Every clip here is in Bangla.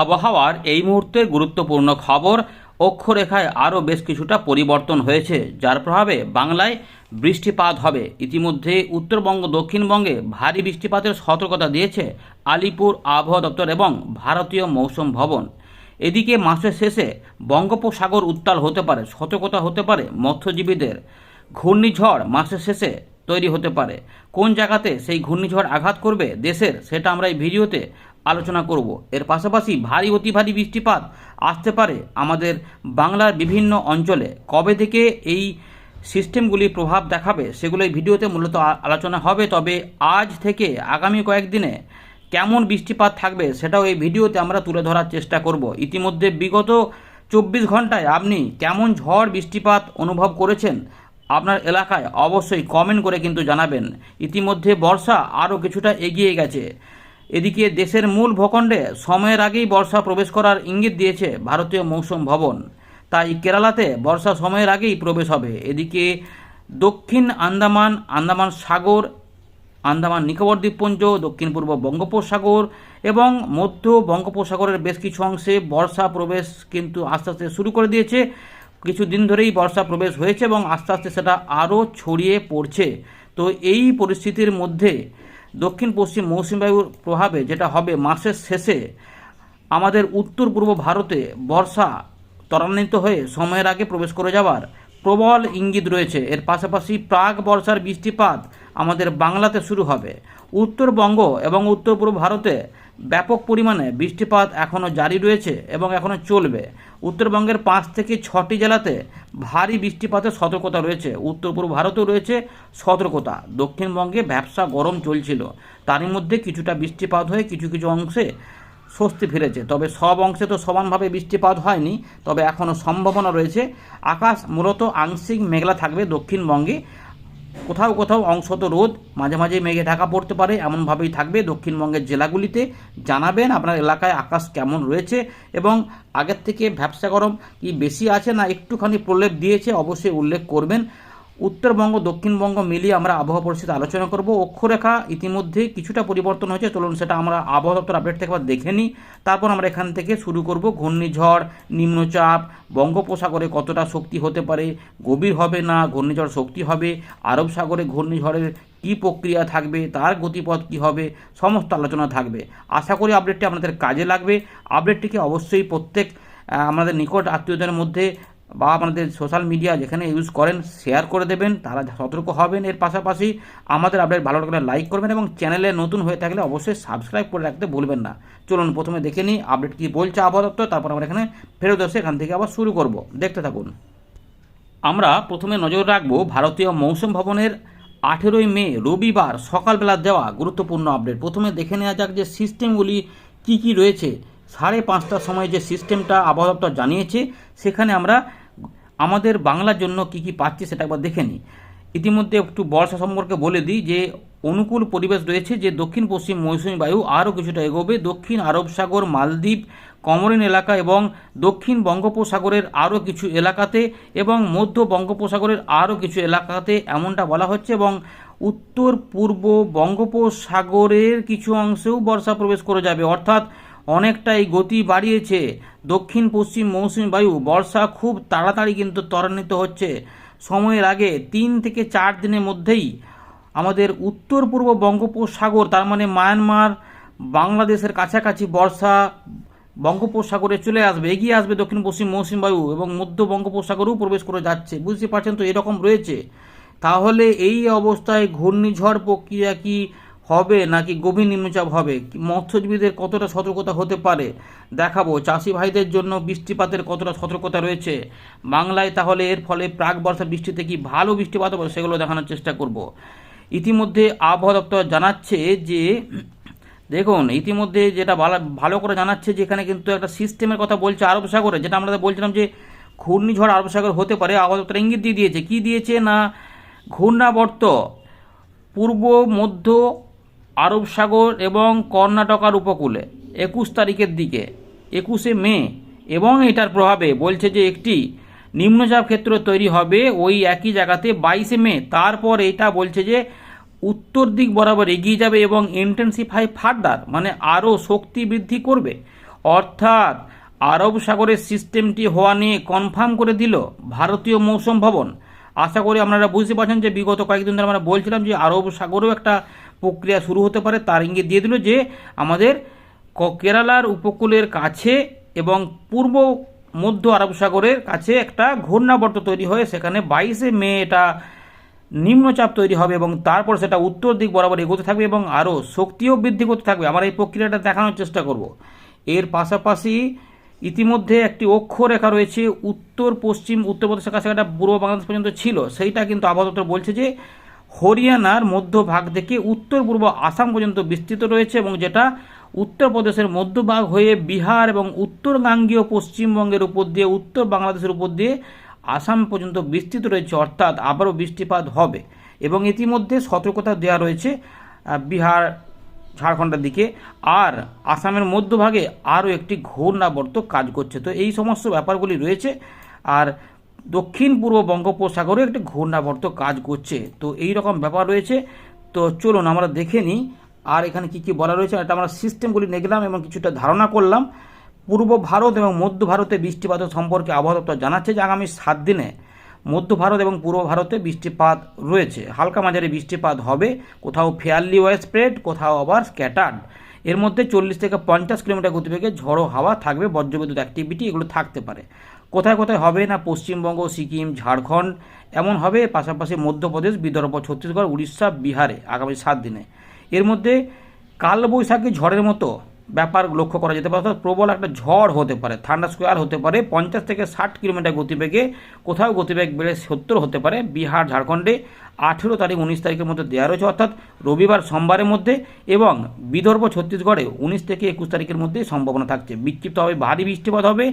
আবহাওয়ার এই মুহূর্তে গুরুত্বপূর্ণ খবর। অক্ষরেখায় আরও বেশ কিছুটা পরিবর্তন হয়েছে, যার প্রভাবে বাংলায় বৃষ্টিপাত হবে। ইতিমধ্যে উত্তরবঙ্গ, দক্ষিণবঙ্গে ভারী বৃষ্টিপাতের সতর্কতা দিয়েছে আলিপুর আবহাওয়া দপ্তর এবং ভারতীয় মৌসুম ভবন। এদিকে মাসের শেষে বঙ্গোপসাগর উত্তাল হতে পারে, সতর্কতা হতে পারে মৎস্যজীবীদের। ঘূর্ণিঝড় মাসের শেষে তৈরি হতে পারে। কোন জায়গাতে সেই ঘূর্ণিঝড় আঘাত করবে দেশের, সেটা আমরা এই ভিডিওতে আলোচনা করব। এর পাশাপাশি ভারী অতি ভারী বৃষ্টিপাত আসতে পারে আমাদের বাংলার বিভিন্ন অঞ্চলে। কবে থেকে এই সিস্টেমগুলি প্রভাব দেখাবে সেগুলো এই ভিডিওতে মূলত আলোচনা হবে। তবে আজ থেকে আগামী কয়েকদিনে কেমন বৃষ্টিপাত থাকবে সেটাও এই ভিডিওতে আমরা তুলে ধরার চেষ্টা করব। ইতিমধ্যে বিগত চব্বিশ ঘন্টায় আপনি কেমন ঝড় বৃষ্টিপাত অনুভব করেছেন আপনার এলাকায় অবশ্যই কমেন্ট করে কিন্তু জানাবেন। ইতিমধ্যে বর্ষা আরও কিছুটা এগিয়ে গেছে। এদিকে দেশের মূল ভূখণ্ডে সময়ের আগেই বর্ষা প্রবেশ করার ইঙ্গিত দিয়েছে ভারতীয় মৌসুম ভবন। তাই কেরালাতে বর্ষা সময়ের আগেই প্রবেশ হবে। এদিকে দক্ষিণ আন্দামান আন্দামান সাগর, আন্দামান নিকোবর দ্বীপপুঞ্জ, দক্ষিণ পূর্ব বঙ্গোপসাগর এবং মধ্য বঙ্গোপসাগরের বেশ কিছু অংশে বর্ষা প্রবেশ কিন্তু আস্তে আস্তে শুরু করে দিয়েছে। কিছুদিন ধরেই বর্ষা প্রবেশ হয়েছে এবং আস্তে আস্তে সেটা আরও ছড়িয়ে পড়ছে। তো এই পরিস্থিতির মধ্যে দক্ষিণ পশ্চিম মৌসুমী বায়ুর প্রভাবে যেটা হবে মাসের শেষে, আমাদের উত্তর পূর্ব ভারতে বর্ষা ত্বরান্বিত হয়ে সময়ের আগে প্রবেশ করে যাওয়ার প্রবল ইঙ্গিত রয়েছে। এর পাশাপাশি প্রাক বর্ষার বৃষ্টিপাত আমাদের বাংলাতে শুরু হবে। উত্তরবঙ্গ এবং উত্তর পূর্ব ভারতে ব্যাপক পরিমাণে বৃষ্টিপাত এখনও জারি রয়েছে এবং এখনও চলবে। উত্তরবঙ্গের পাঁচ থেকে ছটি জেলাতে ভারী বৃষ্টিপাতের সতর্কতা রয়েছে। উত্তর পূর্ব ভারতেও রয়েছে সতর্কতা। দক্ষিণবঙ্গে ব্যবসা গরম চলছিল। তারই মধ্যে কিছুটা বৃষ্টিপাত হয়ে কিছু কিছু অংশে স্বস্তি ফিরেছে। তবে সব অংশে তো সমানভাবে বৃষ্টিপাত হয়নি, তবে এখনও সম্ভাবনা রয়েছে। আকাশ মূলত আংশিক মেঘলা থাকবে দক্ষিণবঙ্গে। কোথাও কোথাও অংশত রোদ, মাঝে মাঝে মেঘে ঢাকা পড়তে পারে, এমনভাবেই থাকবে দক্ষিণবঙ্গের জেলাগুলিতে। জানাবেন আপনার এলাকায় আকাশ কেমন রয়েছে এবং আগের থেকে ব্যবসা গরম কি বেশি আছে না একটুখানি প্রলেপ দিয়েছে, অবশ্যই উল্লেখ করবেন। উত্তরবঙ্গ, দক্ষিণবঙ্গ মিলিয়ে আমরা আবহাওয়া পরিস্থিতি আলোচনা করব। অক্ষরেখা ইতিমধ্যে কিছুটা পরিবর্তন হয়েছে। চলুন সেটা আমরা আবহাওয়া দপ্তর আপডেট থেকে দেখে নিই। তারপর আমরা এখান থেকে শুরু করব। ঘূর্ণিঝড়, নিম্নচাপ, বঙ্গোপসাগরে কতটা শক্তি হতে পারে, গভীর হবে না, ঘূর্ণিঝড় শক্তি হবে, আরব সাগরে ঘূর্ণিঝড়ের কী প্রক্রিয়া থাকবে, তার গতিপথ কী হবে, সমস্ত আলোচনা থাকবে। আশা করি আপডেটটি আপনাদের কাজে লাগবে। আপডেটটিকে অবশ্যই প্রত্যেক আমাদের নিকট আত্মীয়দের মধ্যে বা আপনাদের সোশ্যাল মিডিয়া যেখানে ইউজ করেন শেয়ার করে দেবেন, তারা সতর্ক হবেন। এর পাশাপাশি আমাদের আপডেট ভালো লাগলে লাইক করবেন এবং চ্যানেলে নতুন হয়ে থাকলে অবশ্যই সাবস্ক্রাইব করে রাখতে ভুলবেন না। চলুন প্রথমে দেখে নিই আপডেট কী বলছে আবহাওয়া দপ্তর তারপর আমরা এখানে ফেরত এসে এখান থেকে আবার শুরু করব। দেখতে থাকুন। আমরা প্রথমে নজর রাখব ভারতীয় মৌসুম ভবনের আঠেরোই মে, রবিবার সকালবেলা দেওয়া গুরুত্বপূর্ণ আপডেট প্রথমে দেখে নেওয়া যাক যে সিস্টেমগুলি কি কি রয়েছে। সাড়ে পাঁচটার সময় যে সিস্টেমটা আবহাওয়া দপ্তর জানিয়েছে, সেখানে আমরা আমাদের বাংলার জন্য কি কি পাচ্ছি সেটা একবার দেখে নিই। ইতিমধ্যে একটু বর্ষা সম্পর্কে বলে দিই যে, অনুকূল পরিবেশ রয়েছে যে দক্ষিণ, পশ্চিম মৌসুমী বায়ু আরও কিছুটা এগোবে। দক্ষিণ আরব সাগর, মালদ্বীপ, কমরিন এলাকা এবং দক্ষিণ বঙ্গোপসাগরের আরও কিছু এলাকাতে এবং মধ্য বঙ্গোপসাগরের আরও কিছু এলাকাতে এমনটা বলা হচ্ছে এবং উত্তর পূর্ব বঙ্গোপসাগরের কিছু অংশেও বর্ষা প্রবেশ করে যাবে। অর্থাৎ অনেকটাই গতি বাড়িয়েছে। দক্ষিণ পশ্চিম মৌসুমী বায়ু, বর্ষা খুব তাড়াতাড়ি কিন্তু ত্বরান্বিত হচ্ছে। সময়ের আগে তিন থেকে চার দিনের মধ্যেই আমাদের উত্তর পূর্ব বঙ্গোপসাগর, তার মানে মায়ানমার, বাংলাদেশের কাছাকাছি বর্ষা বঙ্গোপসাগরে চলে আসবে, এগিয়ে আসবে দক্ষিণ পশ্চিম মৌসুমী বায়ু এবং মধ্য বঙ্গোপসাগরেও প্রবেশ করে যাচ্ছে। বুঝতে পারছেন তো এরকম রয়েছে? তাহলে এই অবস্থায় ঘূর্ণিঝড় প্রক্রিয়া কি হবে নাকি গভীর নিম্নচাপ হবে? মৎস্যজীবীদের কতটা সতর্কতা হতে পারে? দেখাবো। চাষি ভাইদের জন্য বৃষ্টিপাতের কতটা সতর্কতা রয়েছে? বাংলায় তাহলে এর ফলে প্রাক বর্ষা বৃষ্টিতে কি ভালো বৃষ্টিপাত হবে সেগুলো দেখানোর চেষ্টা করব। ইতিমধ্যে আবহাওয়া দপ্তর জানাচ্ছে যে, দেখুন, ইতিমধ্যে যেটা ভালো করে জানাচ্ছে যে এখানে কিন্তু একটা সিস্টেমের কথা বলছে আরব সাগরে, যেটা আমরা বলছিলাম যে ঘূর্ণিঝড় আরব সাগর হতে পারে। আবহাওয়া দপ্তর ইঙ্গিত দিয়ে দিয়েছে। কি দিয়েছে না? ঘূর্ণাবর্ত, পূর্ব, মধ্য আরব সাগর এবং কর্ণাটকার উপকূলে, একুশ তারিখের দিকে, একুশে মে, এবং এটার প্রভাবে বলছে যে একটি নিম্নচাপ ক্ষেত্র তৈরি হবে ওই একই জায়গাতে বাইশে মে। তারপর এটা বলছে যে উত্তর দিক বরাবর এগিয়ে যাবে এবং ইন্টেন্সিফাই ফার্দার মানে আরও শক্তি বৃদ্ধি করবে। অর্থাৎ আরব সাগরের সিস্টেমটি হওয়া নিয়ে কনফার্ম করে দিল ভারতীয় মৌসুম ভবন। আশা করি আপনারা বুঝতে পারছেন যে বিগত কয়েকদিন ধরে আমরা বলছিলাম যে আরব সাগরেও একটা প্রক্রিয়া শুরু হতে পারে, তার ইঙ্গিত দিয়ে দিল যে আমাদের কেরালার উপকূলের কাছে এবং পূর্ব মধ্য আরব সাগরের কাছে একটা ঘূর্ণাবর্ত তৈরি হয়ে, সেখানে বাইশে মে এটা নিম্নচাপ তৈরি হবে এবং তারপর সেটা উত্তর দিক বরাবর এগোতে থাকবে এবং আরও শক্তিও বৃদ্ধি করতে থাকবে। আমরা এই প্রক্রিয়াটা দেখানোর চেষ্টা করব। এর পাশাপাশি ইতিমধ্যে একটি অক্ষরেখা রয়েছে উত্তর পশ্চিম উত্তরপ্রদেশের কাছে একটা পূর্ব বাংলাদেশ পর্যন্ত ছিল। সেইটা কিন্তু দপ্তর বলছে যে হরিয়ানার মধ্যভাগ থেকে উত্তর পূর্ব আসাম পর্যন্ত বিস্তৃত রয়েছে এবং যেটা উত্তরপ্রদেশের মধ্যভাগ হয়ে বিহার এবং উত্তরগাঙ্গীয় পশ্চিমবঙ্গের উপর দিয়ে, উত্তর বাংলাদেশের উপর দিয়ে আসাম পর্যন্ত বিস্তৃত রয়েছে, অর্থাৎ আবারও বৃষ্টিপাত হবে। এবং ইতিমধ্যে সতর্কতা দেওয়া রয়েছে বিহার, ঝাড়খণ্ডের দিকে। আর আসামের মধ্যভাগে আরও একটি ঘূর্ণাবর্ত কাজ করছে। তো এই সমস্ত ব্যাপারগুলি রয়েছে। আর দক্ষিণ পূর্ব বঙ্গোপসাগরে একটি ঘূর্ণাবর্ত কাজ করছে। তো এই রকম ব্যাপার রয়েছে। তো চলুন, আমরা দেখে নিই আর এখানে কি কি বলা রয়েছে। এটা আমরা সিস্টেমগুলি দেখলাম এবং কিছুটা ধারণা করলাম। পূর্ব ভারত এবং মধ্য ভারতে বৃষ্টিপাত সম্পর্কে আবহাওয়া দপ্তর জানাচ্ছে যে আগামী সাত দিনে মধ্য ভারত এবং পূর্ব ভারতে বৃষ্টিপাত রয়েছে। হালকা মাঝারি বৃষ্টিপাত হবে। কোথাও ফেয়ারলি ওয়ে স্প্রেড কোথাও আবার স্ক্যাটার্ড এর মধ্যে চল্লিশ থেকে পঞ্চাশ কিলোমিটার গতিবেগে ঝড়ো হাওয়া থাকবে, বজ্রবিদ্যুৎ অ্যাক্টিভিটি এগুলো থাকতে পারে। কোথায় কোথায় হবে না পশ্চিমবঙ্গ, সিকিম, ঝাড়খণ্ড, এমন হবে পাশাপাশি মধ্যপ্রদেশ, বিদর্ভ, ছত্তিশগড়, উড়িষ্যা, বিহারে আগামী সাত দিনে। এর মধ্যে কালবৈশাখী ঝড়ের মতো ব্যাপার লক্ষ্য করা যেতে পারে, অর্থাৎ প্রবল একটা ঝড় হতে পারে, ঠান্ডা স্কোয়ার হতে পারে, পঞ্চাশ থেকে ষাট কিলোমিটার গতিবেগে, কোথাও গতিবেগ বেড়ে সত্তর হতে পারে, বিহার, ঝাড়খণ্ডে আঠেরো তারিখ উনিশ তারিখের মধ্যে দেওয়া রয়েছে, অর্থাৎ রবিবার সোমবারের মধ্যে এবং বিদর্ভ ছত্তিশগড়ে উনিশ থেকে একুশ তারিখের মধ্যে সম্ভাবনা থাকছে। বিক্ষিপ্ত হবে ভারী বৃষ্টিপাত হবে,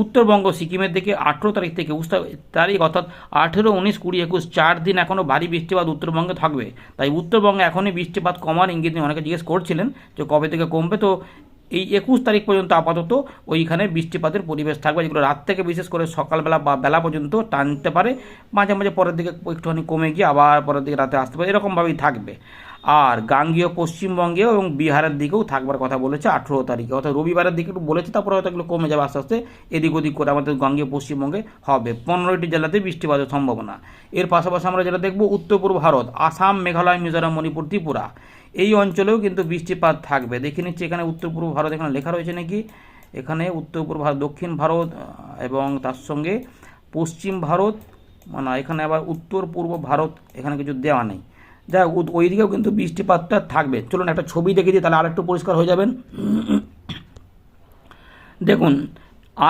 উত্তরবঙ্গ, সিকিমের দিকে আঠেরো তারিখ থেকে একুশ তারিখ, অর্থাৎ আঠেরো, উনিশ, কুড়ি, একুশ, চার দিন এখনও ভারী বৃষ্টিপাত উত্তরবঙ্গে থাকবে। তাই উত্তরবঙ্গে এখনই বৃষ্টিপাত কমার ইঙ্গিত নিয়ে অনেকে জিজ্ঞেস করছিলেন যে কবে থেকে কমবে, তো এই একুশ তারিখ পর্যন্ত আপাতত ওইখানে বৃষ্টিপাতের পরিবেশ থাকবে, যেগুলো রাত থেকে বিশেষ করে সকালবেলা বা বেলা পর্যন্ত টানতে পারে। মাঝে মাঝে পরের দিকে একটুখানি কমে গিয়ে আবার পরের দিকে রাতে আসতে পারে, এরকমভাবেই থাকবে। আর গাঙ্গীয় পশ্চিমবঙ্গেও এবং বিহারের দিকেও থাকবার কথা বলেছে আঠেরো তারিখে। অর্থাৎ রবিবারের দিকে একটু বলেছে, তারপরে হয়তো এগুলো কমে যাবে আস্তে আস্তে, এদিক ওদিক করে আমাদের গাঙ্গীয় পশ্চিমবঙ্গে হবে। পনেরোটি জেলাতে বৃষ্টিপাতের সম্ভাবনা। এর পাশাপাশি আমরা যেটা দেখব, উত্তর পূর্ব ভারত, আসাম, মেঘালয়, মিজোরাম, মণিপুর, ত্রিপুরা। এই অঞ্চলেও কিন্তু বৃষ্টিপাত থাকবে। দেখে নিচ্ছি এখানে উত্তর পূর্ব ভারত এখানে লেখা রয়েছে নাকি? এখানে উত্তর পূর্ব ভারত, দক্ষিণ ভারত এবং তার সঙ্গে পশ্চিম ভারত মানে এখানে আবার উত্তর পূর্ব ভারত এখানে কিছু দেওয়া নেই। যাই হোক, ওই দিকেও কিন্তু বৃষ্টিপাতটা থাকবে। চলুন একটা ছবি দেখে দিই, তাহলে আরেকটু পরিষ্কার হয়ে যাবেন। দেখুন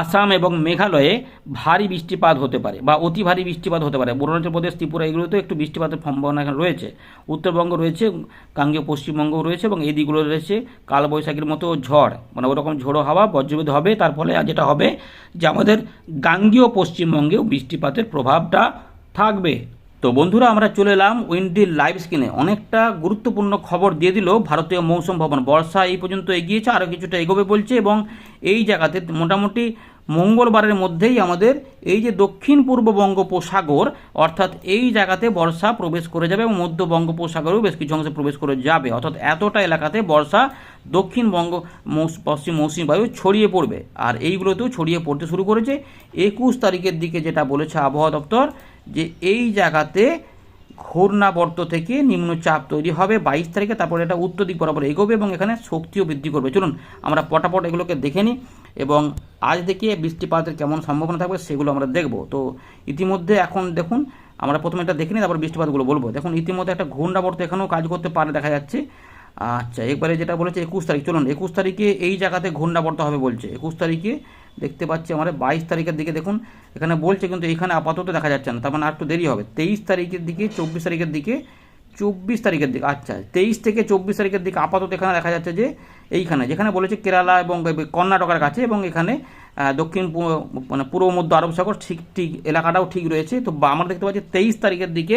আসাম এবং মেঘালয়ে ভারী বৃষ্টিপাত হতে পারে বা অতি ভারী বৃষ্টিপাত হতে পারে। অরুণাচল প্রদেশ, ত্রিপুরা এগুলোতেও একটু বৃষ্টিপাতের সম্ভাবনা এখানে রয়েছে। উত্তরবঙ্গ রয়েছে, গাঙ্গেয় পশ্চিমবঙ্গও রয়েছে এবং এই দিকগুলো রয়েছে। কালবৈশাখীর মতো ঝড় মানে ওরকম ঝোড়ো হাওয়া বজ্রবিদ হবে। তার ফলে যেটা হবে যে আমাদের গাঙ্গীয় পশ্চিমবঙ্গেও বৃষ্টিপাতের প্রভাবটা থাকবে। তো বন্ধুরা, আমরা চলে এলাম উইন্ডি লাইভ স্ক্রিনে। অনেকটা গুরুত্বপূর্ণ খবর দিয়ে দিল ভারতীয় মৌসুম ভবন। বর্ষা এই পর্যন্ত এগিয়েছে আরও কিছুটা এগোবে বলছে এবং এই জায়গাতে মোটামুটি মঙ্গলবারের মধ্যেই আমাদের এই যে দক্ষিণ পূর্ব বঙ্গোপসাগর, অর্থাৎ এই জায়গাতে বর্ষা প্রবেশ করে যাবে এবং মধ্য বঙ্গোপসাগরেও বেশ কিছু অংশে প্রবেশ করে যাবে। অর্থাৎ এতটা এলাকাতে বর্ষা দক্ষিণ বঙ্গ পশ্চিম মৌসুমী বায়ু ছড়িয়ে পড়বে। আর এইগুলোতেও ছড়িয়ে পড়তে শুরু করেছে। একুশ তারিখের দিকে যেটা বলেছে আবহাওয়া দপ্তর যে এই জায়গাতে ঘূর্ণাবর্ত থেকে নিম্নচাপ তৈরি হবে বাইশ তারিখে, তারপরে এটা উত্তর দিক বরাবর এগোবে এবং এখানে শক্তিও বৃদ্ধি করবে। চলুন, আমরা পটাপট এগুলোকে দেখে নিই এবং আজ থেকে বৃষ্টিপাতের কেমন সম্ভাবনা থাকবে সেগুলো আমরা দেখব। তো ইতিমধ্যে এখন দেখুন, আমরা প্রথমে এটা দেখে নিই, তারপর বৃষ্টিপাতগুলো বলব। দেখুন, ইতিমধ্যে একটা ঘূর্ণাবর্ত এখানেও কাজ করতে পারে, দেখা যাচ্ছে। আচ্ছা একবারে যেটা বলেছে একুশ তারিখ, চলুন, একুশ তারিখে এই জায়গাতে ঘূর্ণাবর্ত হবে বলছে। একুশ তারিখে দেখতে পাচ্ছি আমরা বাইশ তারিখের দিকে দেখুন, এখানে বলছে কিন্তু এখানে আপাতত দেখা যাচ্ছে না, তার মানে আর একটু দেরি হবে। তেইশ তারিখের দিকে, চব্বিশ তারিখের দিকে, চব্বিশ তারিখের দিকে আচ্ছা তেইশ থেকে চব্বিশ তারিখের দিকে আপাতত এখানে দেখা যাচ্ছে যে এইখানে, যেখানে বলেছে কেরালা এবং কর্ণাটকের কাছে এবং এখানে দক্ষিণ মানে পূর্ব মধ্য আরব সাগর ঠিক ঠিক, এলাকাটাও ঠিক রয়েছে। তো আমরা দেখতে পাচ্ছি তেইশ তারিখের দিকে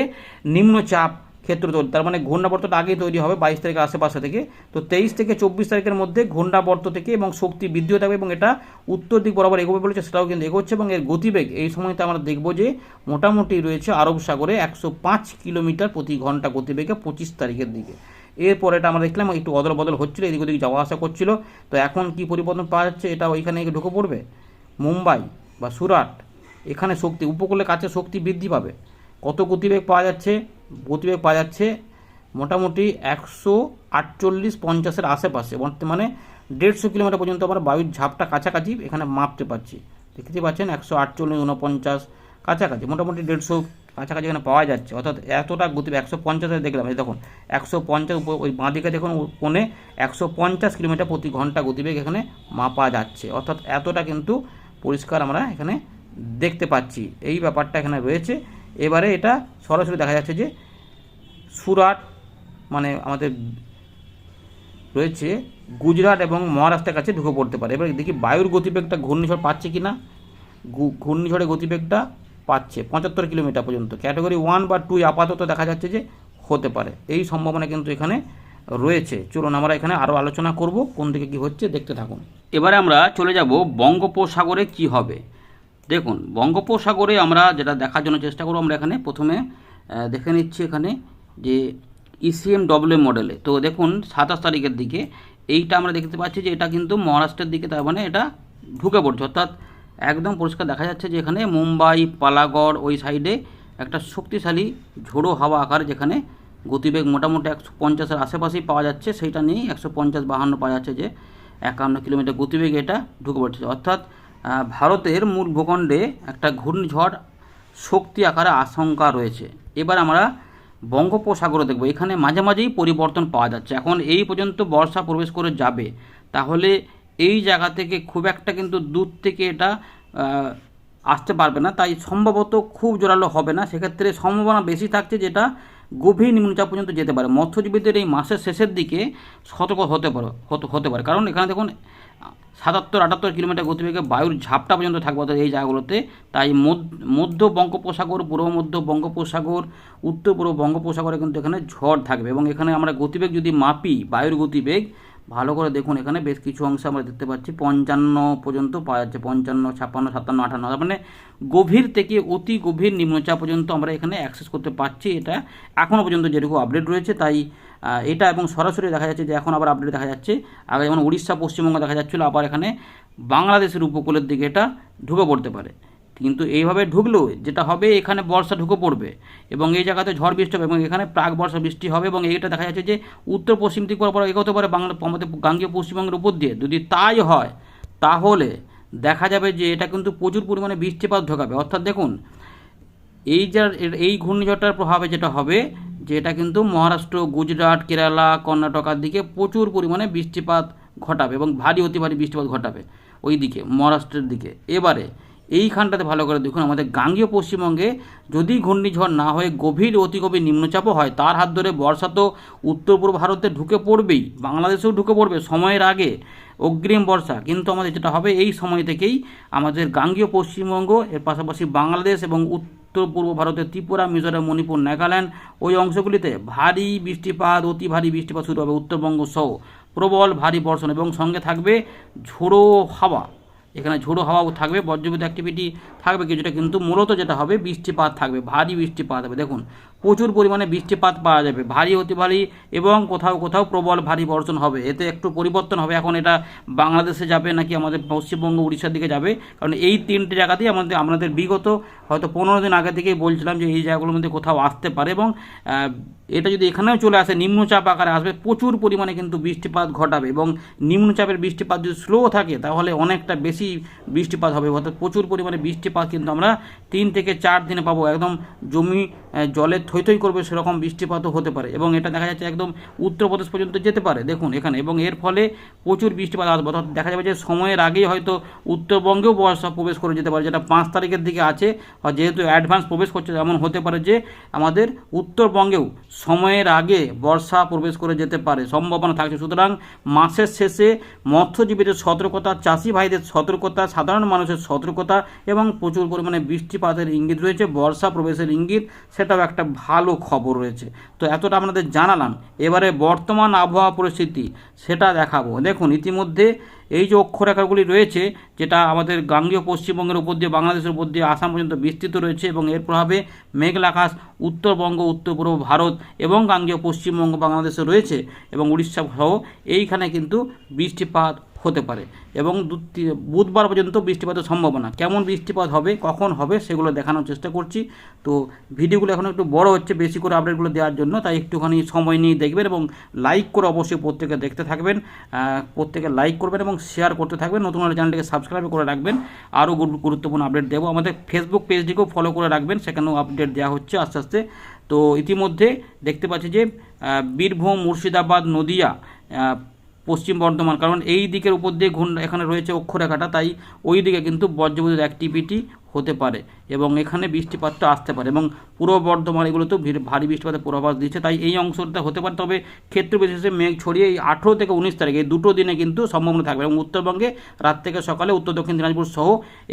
নিম্নচাপ ক্ষেত্র তৈরি। তার মানে ঘূর্ণাবর্তটা আগেই তৈরি হবে বাইশ তারিখের আশেপাশে থেকে। তো তেইশ থেকে চব্বিশ তারিখের মধ্যে ঘূর্ণাবর্ত থেকে এবং শক্তি বৃদ্ধি হতে থাকবে এবং এটা উত্তর দিক বরাবর এগোবে বলেছে, সেটাও কিন্তু এগোচ্ছে এবং এর গতিবেগ এই সময়তে আমরা দেখব যে মোটামুটি রয়েছে আরব সাগরে একশো পাঁচ কিলোমিটার প্রতি ঘণ্টা গতিবেগে পঁচিশ তারিখের দিকে। এরপর এটা আমরা দেখলাম, একটু অদল বদল হচ্ছিল, এদিক ওদিক যাওয়া আসা করছিল। তো এখন কি পরিবর্তন পাওয়া যাচ্ছে, এটা ওইখানে ঢুকে পড়বে? মুম্বাই বা সুরাট, এখানে শক্তি উপকূলের কাছে শক্তি বৃদ্ধি পাবে। কত গতিবেগ পাওয়া যাচ্ছে? গতিবেগ পাওয়া যাচ্ছে মোটামুটি একশো আটচল্লিশ পঞ্চাশের আশেপাশে। বর্তমানে দেড়শো কিলোমিটার পর্যন্ত আমরা বায়ুর ঝাপটা কাছাকাছি এখানে মাপতে পারছি। দেখতে পাচ্ছেন একশো আটচল্লিশ, উনপঞ্চাশ কাছাকাছি, মোটামুটি দেড়শো কাছাকাছি এখানে পাওয়া যাচ্ছে। অর্থাৎ এতটা গতি একশো পঞ্চাশে দেখলাম, এই দেখুন, একশো পঞ্চাশ ওই বাঁদিকে দেখুন কোণে একশো পঞ্চাশ কিলোমিটার প্রতি ঘণ্টা গতিবেগ এখানে মাপা যাচ্ছে। অর্থাৎ এতটা কিন্তু পরিষ্কার আমরা এখানে দেখতে পাচ্ছি। এই ব্যাপারটা এখানে রয়েছে। এবারে এটা সরাসরি দেখা যাচ্ছে যে সুরাট মানে আমাদের রয়েছে গুজরাট এবং মহারাষ্ট্রের কাছে ঢুকে পড়তে পারে। এবার দেখি বায়ুর গতিবেগটা ঘূর্ণিঝড় পাচ্ছে কি না ঘূর্ণিঝড়ের গতিবেগটা পাচ্ছে পঁচাত্তর কিলোমিটার পর্যন্ত। ক্যাটাগরি ওয়ান বা টু আপাতত দেখা যাচ্ছে যে হতে পারে। এই সম্ভাবনা কিন্তু এখানে রয়েছে। চলুন আমরা এখানে আরও আলোচনা করব, কোন দিকে কি হচ্ছে দেখতে থাকুন। এবারে আমরা চলে যাব বঙ্গোপসাগরে কি হবে। দেখুন, বঙ্গোপসাগরে আমরা যেটা দেখার জন্য চেষ্টা করব, আমরা এখানে প্রথমে দেখে নিচ্ছি এখানে যে ইসিএম ডব্লিউ মডেলে তো দেখুন, সাতাশ তারিখের দিকে এইটা আমরা দেখতে পাচ্ছি যে এটা কিন্তু মহারাষ্ট্রের দিকে, তার মানে এটা ঢুকে পড়ছে। অর্থাৎ একদম পরিষ্কার দেখা যাচ্ছে যে এখানে মুম্বাই, পালাগড় ওই সাইডে একটা শক্তিশালী ঝোড়ো হাওয়া আকারে যেখানে গতিবেগ মোটামুটি একশো পঞ্চাশের আশেপাশেই পাওয়া যাচ্ছে। সেইটা নিয়েই একশো পঞ্চাশ বাহান্ন পাওয়া যাচ্ছে যে একান্ন কিলোমিটার গতিবেগ এটা ঢুকে পড়ছে। অর্থাৎ ভারতের মূল ভূখণ্ডে একটা ঘূর্ণিঝড় শক্তি আকারে আশঙ্কা রয়েছে। এবার আমরা বঙ্গোপসাগরে দেখব। এখানে মাঝে মাঝেই পরিবর্তন পাওয়া যাচ্ছে। এখন এই পর্যন্ত বর্ষা প্রবেশ করে যাবে। তাহলে এই জায়গা থেকে খুব একটা কিন্তু দূর থেকে এটা আসতে পারবে না। তাই সম্ভবত খুব জোরালো হবে না। সেক্ষেত্রে সম্ভাবনা বেশি থাকছে যেটা গভীর নিম্নচাপ পর্যন্ত যেতে পারে। মৎস্যজীবীদের এই মাসের শেষের দিকে সতর্ক হতে পারে হতে পারে। কারণ এখানে দেখুন সাতাত্তর, আটাত্তর কিলোমিটার গতিবেগে বায়ুর ঝাপটা পর্যন্ত থাকবে অর্থাৎ এই জায়গাগুলোতে। তাই মধ্য- বঙ্গোপসাগর, পূর্ব মধ্য বঙ্গোপসাগর, উত্তর পূর্ব বঙ্গোপসাগরে কিন্তু এখানে ঝড় থাকবে এবং এখানে আমরা গতিবেগ যদি মাপি, বায়ুর গতিবেগ, ভালো করে দেখুন এখানে বেশ কিছু অংশে আমরা দেখতে পাচ্ছি। পঞ্চান্ন পর্যন্ত পাওয়া যাচ্ছে, পঞ্চান্ন, ছাপ্পান্ন, সাতান্ন, আটান্ন, তার মানে গভীর থেকে অতি গভীর নিম্নচাপ পর্যন্ত আমরা এখানে অ্যাক্সেস করতে পারছি। এটা এখনও পর্যন্ত যেটুকু আপডেট রয়েছে, তাই এটা এবং সরাসরি দেখা যাচ্ছে যে এখন আবার আপডেট দেখা যাচ্ছে। আগে যেমন উড়িষ্যা, পশ্চিমবঙ্গ দেখা যাচ্ছিল, আবার এখানে বাংলাদেশের উপকূলের দিকে এটা ঢুকে পড়তে পারে। কিন্তু এইভাবে ঢুকলেও যেটা হবে এখানে বর্ষা ঢুকে পড়বে এবং এই জায়গাতে ঝড় বৃষ্টি হবে এবং এখানে প্রাক বর্ষা বৃষ্টি হবে এবং এইটা দেখা যাচ্ছে যে উত্তর পশ্চিম দিক পর এগোতে পারে বাংলা আমাদের গাঙ্গীয় পশ্চিমবঙ্গের উপর দিয়ে। যদি তাই হয়, তাহলে দেখা যাবে যে এটা কিন্তু প্রচুর পরিমাণে বৃষ্টিপাত ঢোকাবে। অর্থাৎ দেখুন, এই যার এই ঘূর্ণিঝড়টার প্রভাবে যেটা হবে যে এটা কিন্তু মহারাষ্ট্র, গুজরাট, কেরালা, কর্ণাটকার দিকে প্রচুর পরিমাণে বৃষ্টিপাত ঘটাবে এবং ভারী অতি ভারী বৃষ্টিপাত ঘটাবে ওই দিকে, মহারাষ্ট্রের দিকে। এবারে এইখানটাতে ভালো করে দেখুন, আমাদের গাঙ্গীয় পশ্চিমবঙ্গে যদি ঘূর্ণিঝড় না হয়ে গভীর, অতি গভীর নিম্নচাপও হয়, তার হাত ধরে বর্ষা তো উত্তর পূর্ব ভারতে ঢুকে পড়বেই, বাংলাদেশেও ঢুকে পড়বে সময়ের আগে অগ্রিম বর্ষা। কিন্তু আমাদের যেটা হবে, এই সময় থেকেই আমাদের গাঙ্গীয় পশ্চিমবঙ্গ, এর পাশাপাশি বাংলাদেশ এবং উত্তর পূর্ব ভারতের ত্রিপুরা, মিজোরাম, মণিপুর, নাগাল্যান্ড। ওই অংশগুলিতে ভারী বৃষ্টিপাত, অতি ভারী বৃষ্টিপাত শুরু হবে উত্তরবঙ্গ সহ। প্রবল ভারী বর্ষণ এবং সঙ্গে থাকবে ঝোড়ো হাওয়া। এখানে ঝোড়ো হাওয়াও থাকবে, বজ্রবিদ্যুৎ অ্যাক্টিভিটি থাকবে কিছুটা, কিন্তু মূলত যেটা হবে বৃষ্টিপাত থাকবে, ভারী বৃষ্টিপাত হবে। দেখুন প্রচুর পরিমাণে বৃষ্টিপাত পাওয়া যাবে। ভারী, অতি ভারী এবং কোথাও কোথাও প্রবল ভারী বর্ষণ হবে। এতে একটু পরিবর্তন হবে। এখন এটা বাংলাদেশে যাবে নাকি আমাদের পশ্চিমবঙ্গ, উড়িষ্যার দিকে যাবে? কারণ এই তিনটে জায়গাতেই আমাদের আমাদের বিগত হয়তো পনেরো দিন আগে থেকেই বলছিলাম যে এই জায়গাগুলোর মধ্যে কোথাও আসতে পারে এবং এটা যদি এখানেও চলে আসে, নিম্নচাপ আকারে আসবে, প্রচুর পরিমাণে কিন্তু বৃষ্টিপাত ঘটাবে এবং নিম্নচাপের বৃষ্টিপাত যদি স্লো থাকে, তাহলে অনেকটা বেশি বৃষ্টিপাত হবে। অর্থাৎ প্রচুর পরিমাণে বৃষ্টিপাত কিন্তু আমরা তিন থেকে চার দিনে পাবো। একদম জমি জলে থই থই করবে, সেরকম বৃষ্টিপাতও হতে পারে। এবং এটা দেখা যাচ্ছে একদম উত্তরপ্রদেশ পর্যন্ত যেতে পারে, দেখুন এখানে। এবং এর ফলে প্রচুর বৃষ্টিপাত আসবে। অর্থাৎ দেখা যাবে যে সময়ের আগেই হয়তো উত্তরবঙ্গেও বর্ষা প্রবেশ করে যেতে পারে, যেটা পাঁচ তারিখের দিকে আছে। যেহেতু অ্যাডভান্স প্রবেশ করছে, এমন হতে পারে যে আমাদের উত্তরবঙ্গেও সময়ের আগে বর্ষা প্রবেশ করে যেতে পারে, সম্ভাবনা থাকছে। সুতরাং মাসের শেষে মৎস্যজীবীদের সতর্কতা, চাষি ভাইদের সতর্কতা, সাধারণ মানুষের সতর্কতা এবং প্রচুর পরিমাণে বৃষ্টিপাতের ইঙ্গিত রয়েছে, বর্ষা প্রবেশের ইঙ্গিত সে সেটাও একটা ভালো খবর রয়েছে। তো এতটা আপনাদের জানালাম। এবারে বর্তমান আবহাওয়া পরিস্থিতি সেটা দেখাবো। দেখুন, ইতিমধ্যে এই যে অক্ষরেখাগুলি রয়েছে, যেটা আমাদের গাঙ্গীয় পশ্চিমবঙ্গের উপর দিয়ে, বাংলাদেশের উপর দিয়ে আসাম পর্যন্ত বিস্তৃত রয়েছে এবং এর প্রভাবে মেঘলা আকাশ, উত্তরবঙ্গ, উত্তর পূর্ব ভারত এবং গাঙ্গীয় পশ্চিমবঙ্গ, বাংলাদেশে রয়েছে এবং উড়িষ্যা সহ এইখানে কিন্তু বৃষ্টিপাত হতে পারে এবং বুধবার পর্যন্ত বৃষ্টিপাতের সম্ভাবনা। কেমন বৃষ্টিপাত হবে, কখন হবে, সেগুলো দেখানোর চেষ্টা করছি। তো ভিডিওগুলো এখন একটু বড় হচ্ছে, বেশি করে আপডেটগুলো দেওয়ার জন্য, তাই একটুখানি সময় নিয়ে দেখবেন এবং লাইক করে অবশ্যই প্রত্যেকে দেখতে থাকবেন। প্রত্যেকে লাইক করবেন এবং শেয়ার করতে থাকবেন। নতুন হলে চ্যানেলটিকে সাবস্ক্রাইব করে রাখবেন। আরও গুরুত্বপূর্ণ আপডেট দেবো। আমাদের ফেসবুক পেজটিকেও ফলো করে রাখবেন। সেখানেও আপডেট দেওয়া হচ্ছে আস্তে আস্তে। তো ইতিমধ্যে দেখতে পাচ্ছি যে বীরভূম মুর্শিদাবাদ নদিয়া পশ্চিম বর্ধমান, কারণ এই দিকের উপর দিয়ে ঘূর্ণ এখানে রয়েছে অক্ষরেখাটা, তাই ওই দিকে কিন্তু বজ্রবিদ্যুৎ অ্যাক্টিভিটি হতে পারে এবং এখানে বৃষ্টিপাতটা আসতে পারে এবং পূর্ব বর্ধমান এগুলোতেও ভারী বৃষ্টিপাতের পূর্বাভাস দিচ্ছে, তাই এই অংশটা হতে পারে। তবে ক্ষেত্র বিশেষে মেঘ ছড়িয়ে এই আঠেরো থেকে উনিশ তারিখ এই দুটো দিনে কিন্তু সম্ভাবনা থাকবে এবং উত্তরবঙ্গে রাত থেকে সকালে উত্তর দক্ষিণ দিনাজপুর সহ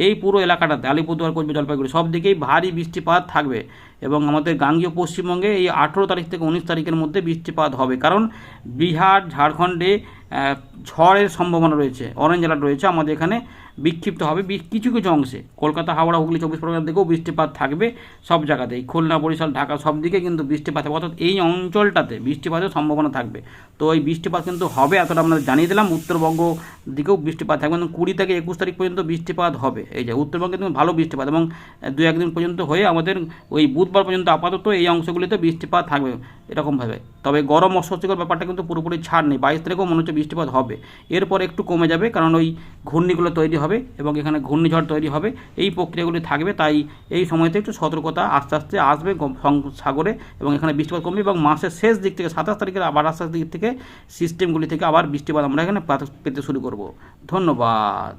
এই পুরো এলাকাটাতে, আলিপুরদুয়ার, কোচবিহার, জলপাইগুড়ি, সব দিকেই ভারী বৃষ্টিপাত থাকবে এবং আমাদের গাঙ্গীয় পশ্চিমবঙ্গে এই আঠেরো তারিখ থেকে উনিশ তারিখের মধ্যে বৃষ্টিপাত হবে। কারণ বিহার, ঝাড়খণ্ডে ঝড়ের সম্ভাবনা রয়েছে অরেঞ্জ অ্যালার্ট রয়েছে, আমাদের এখানে বিক্ষিপ্ত হবে কিছু কিছু অংশে, কলকাতা, হাওড়া, হুগলি, চব্বিশ পরগনার দিকেও বৃষ্টিপাত থাকবে সব জায়গাতেই, খুলনা, বরিশাল, ঢাকা সব দিকে কিন্তু বৃষ্টিপাত হবে, অর্থাৎ এই অঞ্চলটাতে বৃষ্টিপাতের সম্ভাবনা থাকবে। তো এই বৃষ্টিপাত কিন্তু হবে, এতটা আমরা জানিয়ে দিলাম, উত্তরবঙ্গ দিকেও বৃষ্টিপাত থাকবে, এবং কুড়ি থেকে একুশ তারিখ পর্যন্ত বৃষ্টিপাত হবে, এই যে উত্তরবঙ্গে কিন্তু ভালো বৃষ্টিপাত, এবং দু একদিন পর্যন্ত হয়ে আমাদের ওই বুধবার পর্যন্ত আপাতত এই অংশগুলিতে বৃষ্টিপাত থাকবে এরকমভাবে। তবে গরম অস্বস্তিকর ব্যাপারটা কিন্তু পুরোপুরি ছাড় নেই, বাইশ তারিখেও মনে হচ্ছে বৃষ্টিপাত হবে। এরপর একটু কমে যাবে, কারণ ওই ঘূর্ণিগুলো তৈরি হবে এবং এখানে ঘূর্ণিঝড় তৈরি হবে। এই প্রক্রিয়াগুলি থাকবে, তাই এই সময়তে একটু সতর্কতা আস্তে আস্তে আসবে সাগরে এবং এখানে বৃষ্টিপাত কমবে এবং মাসের শেষ দিক থেকে, সাতাশ তারিখের আবার আস্তে দিক থেকে সিস্টেমগুলি থেকে আবার বৃষ্টিপাত আমরা এখানে পেতে শুরু করব। ধন্যবাদ।